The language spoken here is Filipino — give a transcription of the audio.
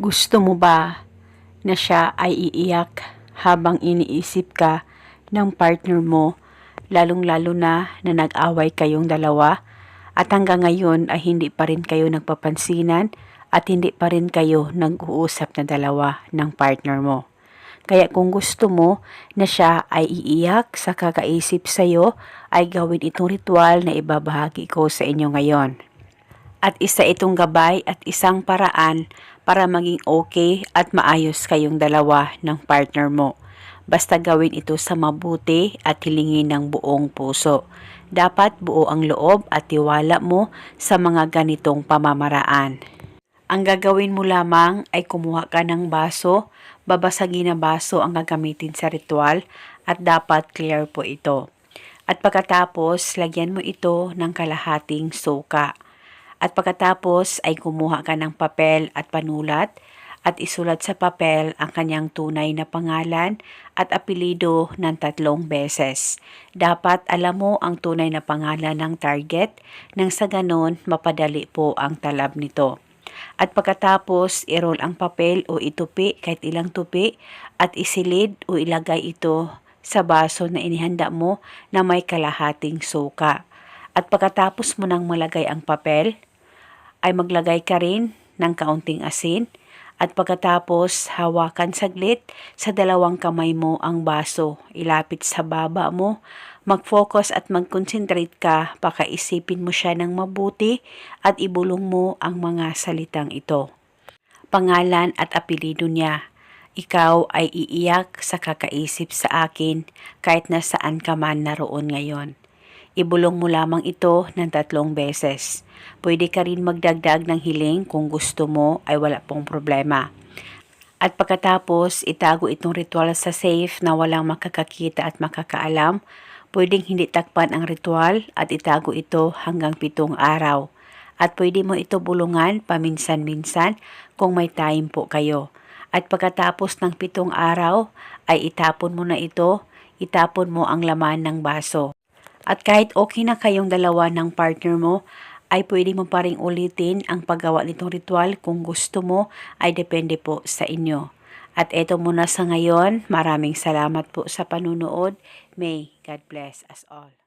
Gusto mo ba na siya ay iiyak habang iniisip ka ng partner mo, lalong-lalo na na nag-away kayong dalawa at hanggang ngayon ay hindi pa rin kayo nagpapansinan at hindi pa rin kayo nag-uusap na dalawa ng partner mo. Kaya kung gusto mo na siya ay iiyak sa kakaisip sa'yo, ay gawin itong ritual na ibabahagi ko sa inyo ngayon. At isa itong gabay at isang paraan para maging okay at maayos kayong dalawa ng partner mo. Basta gawin ito sa mabuti at hilingin ng buong puso. Dapat buo ang loob at tiwala mo sa mga ganitong pamamaraan. Ang gagawin mo lamang ay kumuha ka ng baso, babasagin na baso ang gagamitin sa ritual at dapat clear po ito. At pagkatapos, lagyan mo ito ng kalahating suka. At pagkatapos ay kumuha ka ng papel at panulat at isulat sa papel ang kanyang tunay na pangalan at apelido ng tatlong beses. Dapat alam mo ang tunay na pangalan ng target nang sa ganon mapadali po ang talab nito. At pagkatapos, i-roll ang papel o itupi kahit ilang tupi at isilid o ilagay ito sa baso na inihanda mo na may kalahating suka. At pagkatapos mo nang malagay ang papel, ay maglagay ka rin ng kaunting asin at pagkatapos hawakan saglit sa dalawang kamay mo ang baso. Ilapit sa baba mo, mag-focus at mag-concentrate ka, pakaisipin mo siya ng mabuti at ibulong mo ang mga salitang ito. Pangalan at apelido niya. Ikaw ay iiyak sa kakaisip sa akin kahit nasaan ka man naroon ngayon. Ibulong mo lamang ito ng tatlong beses. Pwede ka rin magdagdag ng hiling kung gusto mo ay wala pong problema. At pagkatapos, itago itong ritual sa safe na walang makakakita at makakaalam. Pwedeng hindi takpan ang ritual at itago ito hanggang pitong araw. At pwede mo ito bulungan paminsan-minsan kung may time po kayo. At pagkatapos ng pitong araw, ay itapon mo na ito, itapon mo ang laman ng baso. At kahit okay na kayong dalawa ng partner mo, ay pwede mo pa rin ulitin ang paggawa nitong ritual kung gusto mo ay depende po sa inyo. At eto muna sa ngayon, maraming salamat po sa panunood. May God bless us all.